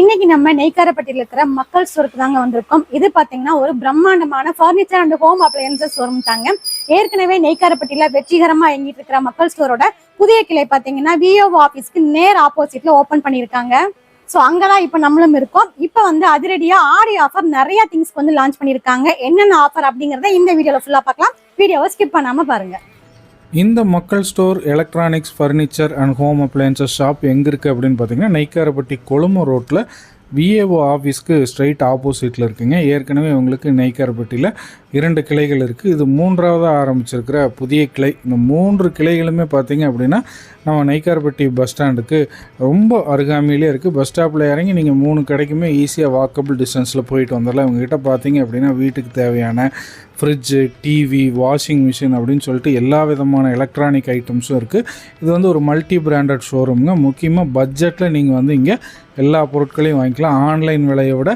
இன்னைக்கு நம்ம நெய்க்காரப்பட்டியில் இருக்கிற மக்கள் ஸ்டோருக்கு தாங்க வந்திருக்கோம். இது பாத்தீங்கன்னா ஒரு பிரம்மாண்டமான furniture and home appliances showroom தாங்க. ஏற்கனவே நெய்க்காரப்பட்டியில வெற்றிகரமா இயங்கிட்டு இருக்கிற மக்கள் ஸ்டோரோட புதிய கிளை பாத்தீங்கன்னா விஓ ஆபீஸ்க்கு நேர் ஆப்போசிட்ல ஓபன் பண்ணியிருக்காங்க. ஸோ அங்கதான் இப்போ நம்மளும் இருக்கோம். இப்போ வந்து அதிரடியா ஆடி ஆஃபர் நிறைய திங்ஸ்க்கு வந்து லான்ச் பண்ணியிருக்காங்க. என்னென்ன ஆஃபர் அப்படிங்கறத இந்த வீடியோல ஃபுல்லா பார்க்கலாம். வீடியோவை ஸ்கிப் பண்ணாம பாருங்க. இந்த மக்கள் store electronics furniture and home appliances shop எங்கே இருக்குது அப்படின்னு பார்த்தீங்கன்னா நெய்க்காரப்பட்டி கொழும்பு ரோட்டில் விஏஓ ஆஃபீஸ்க்கு ஸ்ட்ரைட் ஆப்போசிட்டில் இருக்குங்க. ஏற்கனவே உங்களுக்கு நெய்க்காரப்பட்டியில் இரண்டு கிளைகள் இருக்குது இது மூன்றாவதாக ஆரம்பிச்சிருக்கிற புதிய கிளை. இந்த மூன்று கிளைகளுமே பார்த்தீங்க அப்படின்னா நம்ம நெய்க்காரப்பட்டி பஸ் ஸ்டாண்டுக்கு ரொம்ப அருகாமையிலே இருக்குது பஸ் ஸ்டாப்பில் இறங்கி நீங்கள் மூணு கடைக்குமே ஈஸியாக வாக்கபிள் டிஸ்டன்ஸில் போயிட்டு வந்துடலாம் இவங்ககிட்ட பார்த்தீங்க அப்படின்னா வீட்டுக்கு தேவையான ஃப்ரிட்ஜு டிவி வாஷிங் மிஷின் அப்படின்னு சொல்லிட்டு எல்லா விதமான எலக்ட்ரானிக் ஐட்டம்ஸும் இருக்குது இது வந்து ஒரு மல்டி பிராண்டட் ஷோரூம்ங்க முக்கியமாக பட்ஜெட்டில் நீங்கள் வந்து இங்கே எல்லா பொருட்களையும் வாங்கிக்கலாம். ஆன்லைன் விலையை விட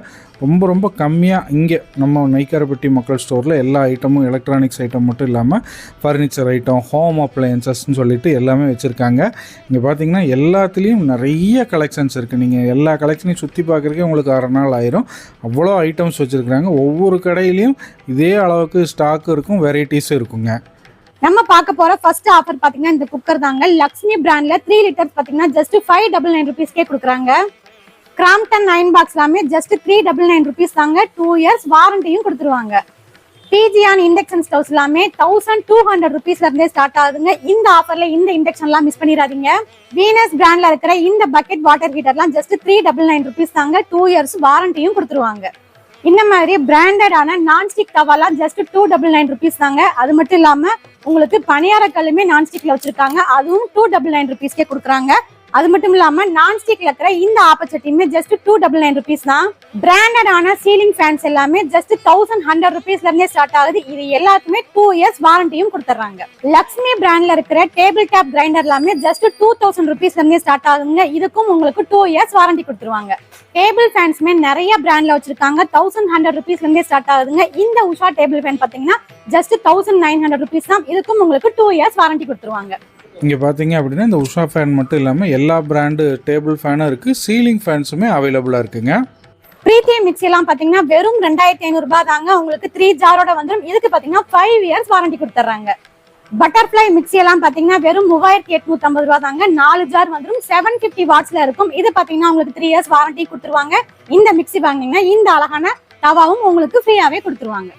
ரொம்ப ரொம்ப கம்மியாக இங்கே நம்ம நைக்காரப்பட்டி மக்கள் ஸ்டோரில் எல்லா ஐட்டமும் எலக்ட்ரானிக்ஸ் ஐட்டம் மட்டும் இல்லாமல் ஃபர்னிச்சர் ஐட்டம் ஹோம் அப்ளையன்சஸ்ன்னு சொல்லிட்டு எல்லாமே வச்சுருக்காங்க. இங்கே பார்த்தீங்கன்னா எல்லாத்துலேயும் நிறைய கலெக்ஷன்ஸ் இருக்குது நீங்கள் எல்லா கலெக்ஷனையும் சுற்றி பார்க்குறக்கே உங்களுக்கு அரை நாள் ஆயிரும். அவ்வளோ ஐட்டம்ஸ் வச்சுருக்குறாங்க. ஒவ்வொரு கடையிலையும் இதே அளவுக்கு ஸ்டாக்கு இருக்கும் வெரைட்டிஸும் இருக்குங்க. நம்ம பார்க்க போற ஃபர்ஸ்ட் ஆஃபர் பாத்தீங்கன்னா இந்த குக்கர் தாங்க. லக்ஷ்மி பிராண்ட்ல த்ரீ லிட்டர்ஸ் பாத்தீங்கன்னா ஜஸ்ட் ஃபைவ் டபுள் நைன் ருபீஸ்க்கே கொடுக்குறாங்க. கிராம்டன் நைன் பாக்ஸ் எல்லாமே just three double nine rupees தாங்க. டூ இயர்ஸ் வாரண்டியும் கொடுத்துருவாங்க. பிஜியான் இண்டக்ஷன் ஸ்டவ்ஸ் எல்லாமே தௌசண்ட் டூ ஹண்ட்ரட் ருபீஸ்ல இருந்தே ஸ்டார்ட் ஆகுதுங்க. இந்த ஆஃபர்ல இந்த இண்டக்ஷன் எல்லாம் மிஸ் பண்ணிடாதீங்க. வீனஸ் பிராண்ட்ல இருக்கிற இந்த bucket water ஹீட்டர்லாம் just three double nine rupees தாங்க. டூ இயர்ஸ் வாரண்டியும் கொடுத்துருவாங்க. இந்த மாதிரி பிராண்டடான nonstick தவாலாம் just two double nine rupees தாங்க. அது மட்டும் இல்லாம உங்களுக்கு பணியார கல்லுமே நான்ஸ்டிக்ல வச்சிருக்காங்க. அதுவும் டூ டபுள் நைன் ருபீஸ்க்கே கொடுக்குறாங்க. அது மட்டும் இல்லாம நான்ஸ்டிக்ல இருக்கிற இந்த ஆப்பர்ச்சுனிட்டியுமே just two double nine rupees தான். பிராண்டடான சீலிங் ஃபேன்ஸ் எல்லாமே ஜஸ்ட் தௌசண்ட் ஹண்ட்ரட் ருபீஸ்ல இருந்தே ஸ்டார்ட் ஆகுது. இது எல்லாத்துக்குமே டூ இயர்ஸ் வாரண்டியும் கொடுத்துறாங்க லக்ஷ்மி பிராண்ட்ல இருக்கிற டேபிள் டாப் கிரைண்டர் எல்லாமே ஜஸ்ட் டூ தௌசண்ட் ருபீஸ்ல இருந்தே ஸ்டார்ட் ஆகுதுங்க. இதுக்கும் உங்களுக்கு டூ இயர்ஸ் வாரண்டி கொடுத்துருவாங்க. டேபிள் ஃபேன்ஸ்மே நிறைய பிராண்ட்ல வச்சிருக்காங்க. தௌசண்ட் ஹண்ட்ரட் ருபீஸ்ல இருந்தே ஸ்டார்ட் ஆகுதுங்க. இந்த உஷா டேபிள் ஃபேன் பாத்தீங்கன்னா just thousand nine hundred rupees தான். இதுக்கும் உங்களுக்கு டூ இயர்ஸ் வாரண்டி கொடுத்துருவாங்க. இங்கே பார்த்தீங்க அப்படின்னா இந்த உஷா ஃபேன் மட்டும் இல்லாமல் எல்லா பிராண்டு டேபிள் ஃபேனும் இருக்குது சீலிங் ஃபேன்ஸுமே அவைலபிளாக இருக்குங்க. பிரீத்தி மிக்சிலாம் பார்த்தீங்கன்னா வெறும் ரெண்டாயிரத்தி ஐநூறுபா தாங்க. உங்களுக்கு த்ரீ ஜாரோட வந்துடும் இதுக்கு பார்த்தீங்கன்னா ஃபைவ் இயர்ஸ் வாரண்டி கொடுத்துட்றாங்க பட்டர்ஃப்ளை மிக்சி எல்லாம் பாத்தீங்கன்னா வெறும் மூவாயிரத்தி எட்நூத்தி ஐம்பது ரூபா தாங்க. நாலு ஜார் வந்துடும் செவன் பிப்டி வாட்ஸ்ல இருக்கும். இது பாத்தீங்கன்னா உங்களுக்கு த்ரீ இயர்ஸ் வாரண்டி கொடுத்துருவாங்க. இந்த மிக்ஸி வாங்கினீங்கன்னா இந்த அழகான தவாவும் உங்களுக்கு ஃப்ரீயாவே கொடுத்துருவாங்க.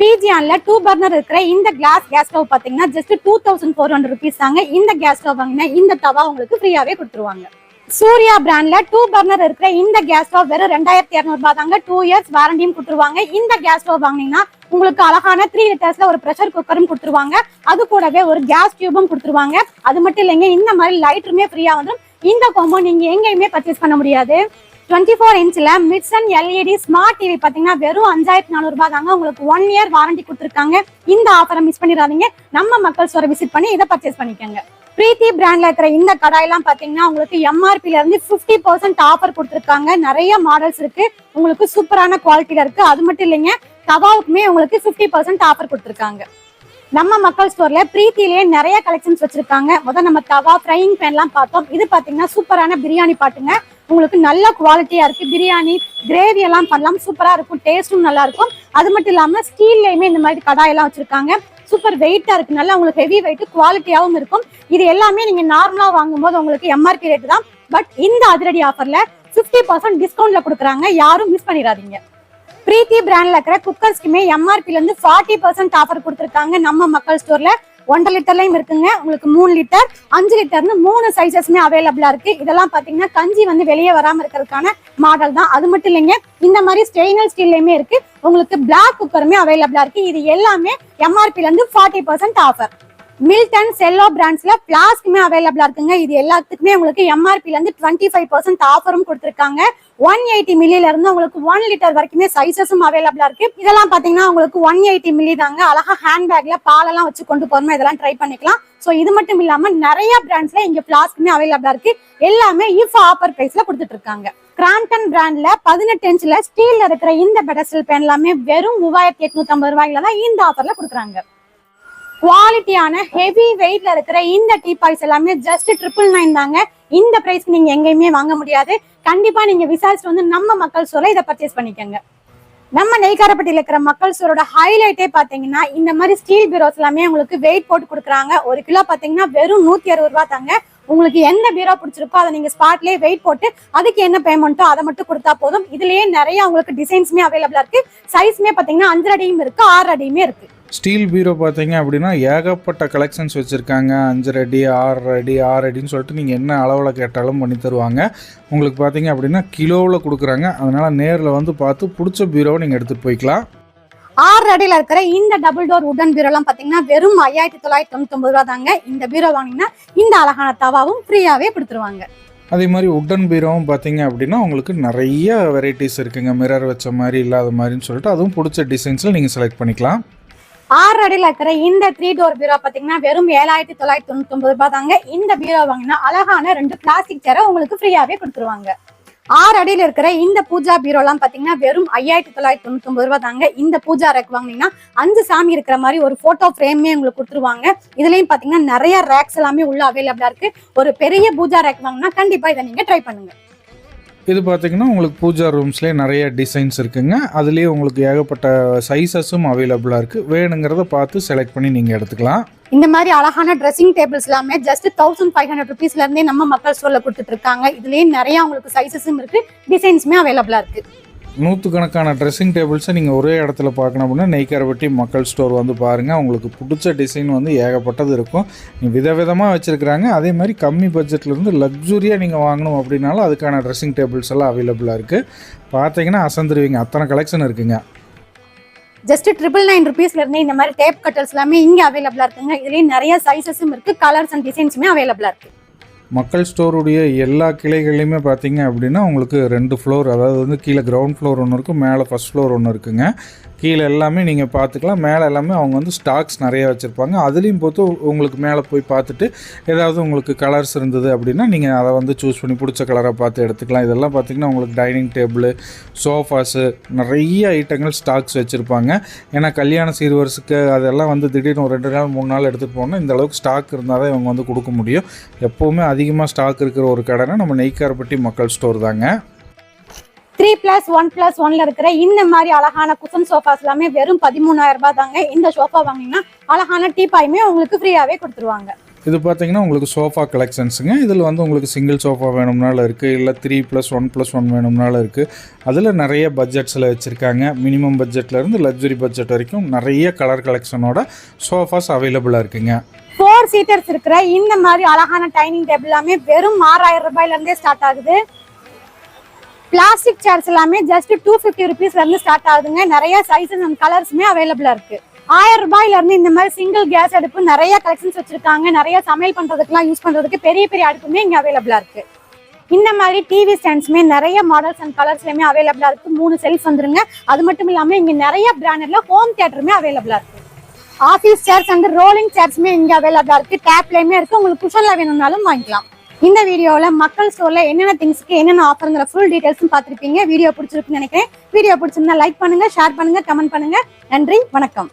பிஜியான்ல டூ பர்னர் இருக்கிற இந்த கிளாஸ் கேஸ் ஸ்டவ் பாத்தீங்கன்னா just two thousand four hundred rupees தாங்க. இந்த கேஸ் ஸ்டவ் வாங்கினா இந்த தவா உங்களுக்கு ஃப்ரீயாவே கொடுத்துருவாங்க. சூர்யா பிராண்ட்ல டூ பர்னர் இருக்கிற இந்த கேஸ் ஸ்டவ் வெறும் ரெண்டாயிரத்தி இரநூறுபா தாங்க. டூ இயர்ஸ் வாரண்டியும் கொடுத்துருவாங்க. இந்த கேஸ் ஸ்டவ் வாங்கினீங்கன்னா உங்களுக்கு அழகான த்ரீ லிட்டர்ஸ்ல ஒரு ப்ரெஷர் குக்கரும் கொடுத்துருவாங்க. அது கூடவே ஒரு கேஸ் டியூபும் கொடுத்துருவாங்க. அது மட்டும் இல்லைங்க இந்த மாதிரி லைட்டருமே ஃப்ரீயா வந்துடும் இந்த காம்போ நீங்க எங்கேயுமே பர்ச்சேஸ் பண்ண முடியாது. டுவெண்ட்டி ஃபோர் இன்ச்சில் மிட்சன் எல்இடி ஸ்மார்ட் டிவி பார்த்தீங்கன்னா வெறும் அஞ்சாயிரத்தி நானூறுபா தாங்க உங்களுக்கு ஒன் இயர் வாரண்டி கொடுத்துருக்காங்க. இந்த ஆஃபரை மிஸ் பண்ணிடாதீங்க. நம்ம மக்கள் ஸ்டோரை விசிட் பண்ணி இதை பர்ச்சேஸ் பண்ணிக்கோங்க. பிரீத்தி பிராண்ட்ல இருக்கிற இந்த கடாயெல்லாம் பார்த்தீங்கன்னா உங்களுக்கு எம்ஆர்பில இருந்து ஃபிஃப்டி பர்சன்ட் ஆஃபர் கொடுத்துருக்காங்க. நிறைய மாடல்ஸ் இருக்கு. உங்களுக்கு சூப்பரான குவாலிட்டியில இருக்கு. அது மட்டும் இல்லைங்க தவாவுக்குமே உங்களுக்கு ஃபிஃப்டி பர்சன்ட் ஆஃபர் கொடுத்துருக்காங்க. நம்ம மக்கள் ஸ்டோர்ல பிரீத்திலேயே நிறைய கலெக்ஷன்ஸ் வச்சிருக்காங்க. முதல் நம்ம தவா ஃப்ரையிங் பேன்லாம் பார்த்தோம். இது பாத்தீங்கன்னா சூப்பரான பிரியாணி பாட்டுங்க. உங்களுக்கு நல்ல குவாலிட்டியா இருக்கு. பிரியாணி கிரேவி எல்லாம் பண்ணலாம். சூப்பரா இருக்கும். டேஸ்டும் நல்லா இருக்கும். அது மட்டும் இல்லாம ஸ்டீல்லையுமே இந்த மாதிரி கடாயெல்லாம் வச்சிருக்காங்க. சூப்பர் வெயிட்டா இருக்கு. நல்லா உங்களுக்கு ஹெவி வெயிட் குவாலிட்டியாவும் இருக்கும். இது எல்லாமே நீங்க நார்மலா வாங்கும்போது உங்களுக்கு எம்ஆர்பி ரேட் தான். பட் இந்த அதிரடி ஆஃபர்ல 50% பர்சன்ட் டிஸ்கவுண்ட்ல கொடுக்குறாங்க. யாரும் மிஸ் பண்ணிடாதீங்க. பிரீத்தி பிராண்ட்ல இருக்கிற குக்கர்ஸ்க்குமே எம்ஆர்பில இருந்து ஃபார்ட்டி பர்சன்ட் ஆஃபர் கொடுத்துருக்காங்க நம்ம மக்கள் ஸ்டோர்ல ஒன்றரை லிட்டர்லையும் இருக்குங்க. உங்களுக்கு மூணு லிட்டர் அஞ்சு லிட்டர்னு மூணு சைசஸ்மே அவைலபிளா இருக்கு. இதெல்லாம் பாத்தீங்கன்னா கஞ்சி வந்து வெளியே வராம இருக்கிறதுக்கான மாடல் தான். அது மட்டும் இல்லைங்க இந்த மாதிரி ஸ்டெயின்லெஸ் ஸ்டீல்லையுமே இருக்கு. உங்களுக்கு பிளாக் குக்கருமே அவைலபிளா இருக்கு. இது எல்லாமே எம்ஆர்பிலேருந்து forty percent offer Milton Cello பிராண்ட்ஸ்ல பிளாஸ்க்குமே அவைலபிளா இருக்குங்க. இது எல்லாத்துக்குமே உங்களுக்கு எம்ஆர்பில இருந்து டுவெண்ட்டி ஃபைவ் பர்சன்ட் ஆஃபரும் கொடுத்துருக்காங்க. ஒன் எயிட்டி மில்லியில இருந்து உங்களுக்கு ஒன் லிட்டர் வரைக்குமே சைசஸும் அவைலபிளா இருக்கு. இதெல்லாம் பாத்தீங்கன்னா உங்களுக்கு ஒன் எயிட்டி மில்லி தாங்க. அழகா ஹேண்ட்பேக்ல பாலெல்லாம் வச்சு கொண்டு போறோம் இதெல்லாம் ட்ரை பண்ணிக்கலாம். சோ இது மட்டும் இல்லாம நிறைய பிராண்ட்ஸ்ல இங்க பிளாஸ்க்குமே அவைலபிளா இருக்கு. எல்லாமே இஃப் ஆஃபர் பிரைஸ்ல கொடுத்துட்டு இருக்காங்க. கிராம்டன் பிராண்ட்ல பதினெட்டு இன்ச்ல ஸ்டீல்ல இருக்கிற இந்த பெடஸ்டல் பேன் எல்லாமே வெறும் மூவாயிரத்தி எட்நூத்தி ஐம்பது ரூபாயில தான் இந்த ஆஃபர்ல கொடுக்குறாங்க. குவாலிட்டியான ஹெவி வெயிட்ல இருக்கிற இந்த டீ பாய்ஸ் எல்லாமே ஜஸ்ட் ட்ரிபிள் நைன் தாங்க. இந்த பிரைஸ்க்கு நீங்க எங்கேயுமே வாங்க முடியாது. கண்டிப்பா நீங்க விசாரிச்சுட்டு வந்து நம்ம மக்கள் ஸ்டோர்ல இதை பர்ச்சேஸ் பண்ணிக்கோங்க. நம்ம நெய்காரப்பட்டியில் இருக்கிற மக்கள் ஸ்டோரோட ஹைலைட்டே பாத்தீங்கன்னா இந்த மாதிரி ஸ்டீல் பீரோஸ் எல்லாமே உங்களுக்கு வெயிட் போட்டு கொடுக்குறாங்க. ஒரு கிலோ பாத்தீங்கன்னா வெறும் நூத்தி அறுபது ரூபா தாங்க உங்களுக்கு எந்த பீரோ பிடிச்சிருக்கோ அதை நீங்க ஸ்பாட்லயே வெயிட் போட்டு அதுக்கு என்ன பேமெண்ட்டோ அதை மட்டும் கொடுத்தா போதும். இதுலயே நிறைய உங்களுக்கு டிசைன்ஸுமே அவைலபிளா இருக்கு. சைஸ்மே பாத்தீங்கன்னா அஞ்சு அடியும் இருக்கு ஆறு அடியுமே இருக்கு. ஸ்டீல் பீரோ பார்த்தீங்க அப்படின்னா ஏகப்பட்ட கலெக்ஷன்ஸ் வச்சுருக்காங்க. அஞ்சு அடி ஆறு அடி ஆறு அடின்னு சொல்லிட்டு நீங்கள் என்ன அளவில் கேட்டாலும் பண்ணி தருவாங்க. உங்களுக்கு பார்த்தீங்க அப்படின்னா கிலோவில் கொடுக்குறாங்க. அதனால் நேரில் வந்து பார்த்து பிடிச்ச பீரோவை நீங்கள் எடுத்துகிட்டு போய்க்கலாம். ஆறு அடியில இருக்கிற இந்த டபுள் டோர் உடன் பீரோ எல்லாம் பாத்தீங்கன்னா வெறும் ஐயாயிரத்தி தொள்ளாயிரத்தி தொண்ணூத்தி ஒன்பது ரூபா தாங்க. இந்த பீரோ வாங்கினீங்கன்னா இந்த அழகான தவாவும் ஃப்ரீயாவே கொடுத்துருவாங்க. அதே மாதிரி உட்டன் பீரோவும் பார்த்தீங்க அப்படின்னா உங்களுக்கு நிறைய வெரைட்டிஸ் இருக்குங்க. மிரர் வச்ச மாதிரி இல்லாத மாதிரின்னு சொல்லிட்டு அதுவும் பிடிச்ச டிசைன்ஸில் நீங்கள் செலக்ட் பண்ணிக்கலாம். ஆறு அடியில் இருக்கிற இந்த த்ரீ டோர் பீரோ பார்த்தீங்கன்னா வெறும் ஏழாயிரத்தி தொள்ளாயிரத்தி தொண்ணூத்தி ஒன்பது ரூபாய் தாங்க. இந்த பீரோ வாங்கினா அழகான ரெண்டு பிளாஸ்டிக் சேரை உங்களுக்கு ஃப்ரீயாவே கொடுத்துருவாங்க. ஆறு அடியில் இருக்கிற இந்த பூஜா பீரோ எல்லாம் பாத்தீங்கன்னா வெறும் ஐயாயிரத்தி தொள்ளாயிரத்தி தொண்ணூத்தி ஒன்பது ரூபாய் தாங்க. இந்த பூஜா ரேக் வாங்கினீங்கன்னா அஞ்சு சாமி இருக்கிற மாதிரி ஒரு போட்டோ ஃப்ரேமே உங்களுக்கு கொடுத்துருவாங்க. இதுலயும் பாத்தீங்கன்னா நிறைய ரேக்ஸ் எல்லாமே உள்ள அவைலபிளா இருக்கு. ஒரு பெரிய பூஜா ரேக் வாங்கினா கண்டிப்பா இதை நீங்க ட்ரை பண்ணுங்க. இது பார்த்திங்கன்னா உங்களுக்கு பூஜா ரூம்ஸ்லேயே நிறைய டிசைன்ஸ் இருக்குங்க. அதுலேயே உங்களுக்கு ஏகப்பட்ட சைஸஸும் அவைலபிளாக இருக்குது வேணுங்கிறத பார்த்து செலக்ட் பண்ணி நீங்கள் எடுத்துக்கலாம். இந்த மாதிரி அழகான ட்ரெஸ்ஸிங் டேபிள்ஸ் எல்லாமே ஜஸ்ட் தௌசண்ட் ஃபைவ் ஹண்ட்ரட் ருபீஸ்ல இருந்தே நம்ம மக்கள் ஸ்டோரில் கொடுத்துட்டு இருக்காங்க. இதுலயே நிறைய உங்களுக்கு சைஸஸும் இருக்கு. டிசைன்ஸுமே அவைலபிளா இருக்கு. நூற்றுக்கணக்கான ட்ரெஸ்ஸிங் டேபிள்ஸை நீங்கள் ஒரே இடத்துல பார்க்கணும் அப்படின்னா நெய்க்காரப்பட்டி மக்கள் ஸ்டோர் வந்து பாருங்கள் உங்களுக்கு பிடிச்ச டிசைன் வந்து ஏகப்பட்டது இருக்கும். விதவிதமாக வச்சுருக்குறாங்க. அதே மாதிரி கம்மி பட்ஜெட்லேருந்து லக்ஸுரியாக நீங்கள் வாங்கணும் அப்படின்னாலும் அதுக்கான ட்ரெஸ்ஸிங் டேபிள்ஸ் எல்லாம் அவைலபிளாக இருக்குது பார்த்தீங்கன்னா அசந்துருவீங்க. அத்தனை கலெக்ஷன் இருக்குங்க. ஜஸ்ட் ட்ரிபிள் நைன் ருபீஸ்ல இருந்து இந்த மாதிரி டேப் கட்டர்ஸ் எல்லாமே இங்கே அவைலபிளாக இருக்குங்க. இதுலேயும் நிறைய சைஸஸும் இருக்குது கலர்ஸ் அண்ட் டிசைன்ஸுமே அவைலபிளாக இருக்குது மக்கள் ஸ்டோருடைய எல்லா கிளைகள்லையுமே பார்த்தீங்க அப்படின்னா உங்களுக்கு ரெண்டு ஃப்ளோர் அதாவது வந்து கீழே கிரவுண்ட் ஃப்ளோர் ஒன்று இருக்கும் மேலே ஃபஸ்ட் ஃப்ளோர் ஒன்று இருக்குங்க. கீழே எல்லாமே நீங்கள் பார்த்துக்கலாம். மேலே எல்லாமே அவங்க வந்து ஸ்டாக்ஸ் நிறைய வச்சுருப்பாங்க. அதுலேயும் பொறுத்து உங்களுக்கு மேலே போய் பார்த்துட்டு ஏதாவது உங்களுக்கு கலர்ஸ் இருந்தது அப்படின்னா நீங்கள் அதை வந்து சூஸ் பண்ணி பிடிச்ச கலராக பார்த்து எடுத்துக்கலாம். இதெல்லாம் பார்த்தீங்கன்னா உங்களுக்கு டைனிங் டேபிள் சோஃபாஸு நிறைய ஐட்டங்கள் ஸ்டாக்ஸ் வச்சுருப்பாங்க. ஏன்னா கல்யாண சீர்வரிசுக்கு அதெல்லாம் வந்து திடீர்னு ஒரு ரெண்டு நாள் மூணு நாள் எடுத்துகிட்டு போனால் இந்த அளவுக்கு ஸ்டாக் இருந்தால் தான் இவங்க வந்து கொடுக்க முடியும். எப்போவுமே அதிகமாக ஸ்டாக் இருக்கிற ஒரு கடைனா நம்ம நெய்க்காரப்பட்டி மக்கள் ஸ்டோர் தாங்க. த்ரீ பிளஸ் ஒன் பிளஸ் ஒன்ல இருக்கிற இந்த மாதிரி அழகான குஷன் சோஃபாஸ் எல்லாமே வெறும் பதிமூணாயிரம் ரூபாய் தாங்க. இந்த சோஃபா வாங்கினீங்கன்னா அழகான டீப்பாயுமே உங்களுக்கு ஃப்ரீயாவே கொடுத்துருவாங்க. இது பார்த்தீங்கன்னா உங்களுக்கு சோஃபா கலெக்ஷன்ஸுங்க இதில் வந்து உங்களுக்கு சிங்கிள் சோஃபா வேணும்னாலும் இருக்குது இல்லை three plus one plus one வேணும்னாலும் இருக்குது அதில் நிறைய பட்ஜெட்ஸில் வச்சுருக்காங்க. மினிமம் பட்ஜெட்லேருந்து லக்ஸுரி பட்ஜெட் வரைக்கும் நிறைய கலர் கலெக்ஷனோட சோஃபாஸ் அவைலபிளாக இருக்குங்க. ஃபோர் சீட்டர்ஸ் இருக்கிற இந்த மாதிரி அழகான டைனிங் டேபிள் எல்லாமே வெறும் ஆறாயிரம் ரூபாயில இருந்தே ஸ்டார்ட் ஆகுது. பிளாஸ்டிக் சேர்ஸ் எல்லாமே ஜஸ்ட் டூ ஃபிஃப்டி ருபீஸ்ல இருந்து ஸ்டார்ட் ஆகுதுங்க. நிறைய சைஸஸ் அண்ட் கலர்ஸுமே அவைலபிளா இருக்கு. ஆயிரம் ரூபாயில இருந்து இந்த மாதிரி சிங்கிள் கேஸ் அடுப்பு நிறைய கலெக்ஷன்ஸ் வச்சிருக்காங்க. நிறைய சமையல் பண்றதுக்குலாம் யூஸ் பண்றதுக்கு பெரிய பெரிய அடுப்புமே இங்க அவைலபிளா இருக்கு. இந்த மாதிரி டிவி ஸ்டாண்ட்ஸ்மே நிறைய மாடல்ஸ் அண்ட் கலர்ஸ்லயுமே அவைலபிளா இருக்கு. மூணு செல்ஃப் வந்துருங்க. அது மட்டும் இல்லாம இங்க நிறைய பிராண்டட்ல ஹோம் தியேட்டருமே அவைலபிளா இருக்கு. ஆஃபீஸ் சேர்ஸ் அண்ட் ரோலிங் சேர்ஸ்மே இங்க அவைலபிளா இருக்கு. டேப்லயுமே இருக்கு. உங்களுக்கு குஷன்ல வேணும்னாலும் வாங்கிக்கலாம். இந்த வீடியோவில் மக்கள் ஸ்டோரில் என்னென்ன திங்ஸ்க்கு என்னென்ன ஆஃபருங்கிற ஃபுல் டீட்டெயில்ஸும் பார்த்துருப்பீங்க. வீடியோ பிடிச்சிருக்குன்னு நினைக்கிறேன். வீடியோ பிடிச்சிருந்தா லைக் பண்ணுங்கள் ஷேர் பண்ணுங்கள் கமெண்ட் பண்ணுங்கள் நன்றி வணக்கம்.